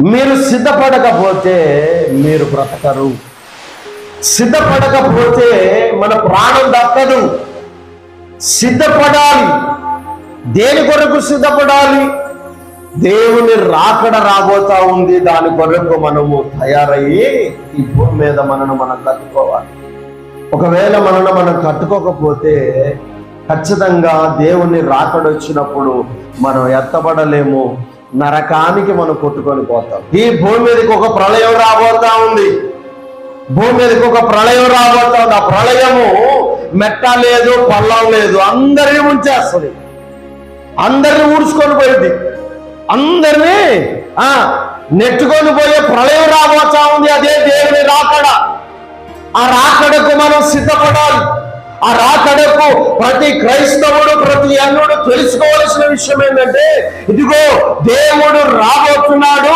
మీరు సిద్ధపడకపోతే మీరు బ్రతకరు. సిద్ధపడకపోతే మన ప్రాణం దక్కదు. సిద్ధపడాలి. దేని కొరకు సిద్ధపడాలి? దేవుని రాకడ రాబోతా ఉంది. దాని కొరకు మనము తయారయ్యి ఈ భూమి మీద మనను మనం కట్టుకోవాలి. ఒకవేళ మనను మనం కట్టుకోకపోతే ఖచ్చితంగా దేవుని రాకడొచ్చినప్పుడు మనం ఎత్తబడలేము. నరకానికి మనం కొట్టుకొని పోతాం. ఈ భూమి మీదకి ఒక ప్రళయం రాబోతా ఉంది. భూమి మీదకి ఒక ప్రళయం రాబోతా ఉంది. ఆ ప్రళయము మెట్ట లేదు పల్లం లేదు అందరినీ ఉంచేస్తుంది అందరిని ఊడ్చుకొని పోయింది. అందరినీ ఆ నెట్టుకొని పోయే ప్రళయం రాబోతా ఉంది. అదే దేవుని రాకడ. ఆ రాకడకు మనం సిద్ధపడాలి. ఆ రాకడకు ప్రతి క్రైస్తవుడు ప్రతి అన్నుడు తెలుసుకోవాలి. విషయం ఏంటంటే ఇదిగో దేవుడు రాబోతున్నాడు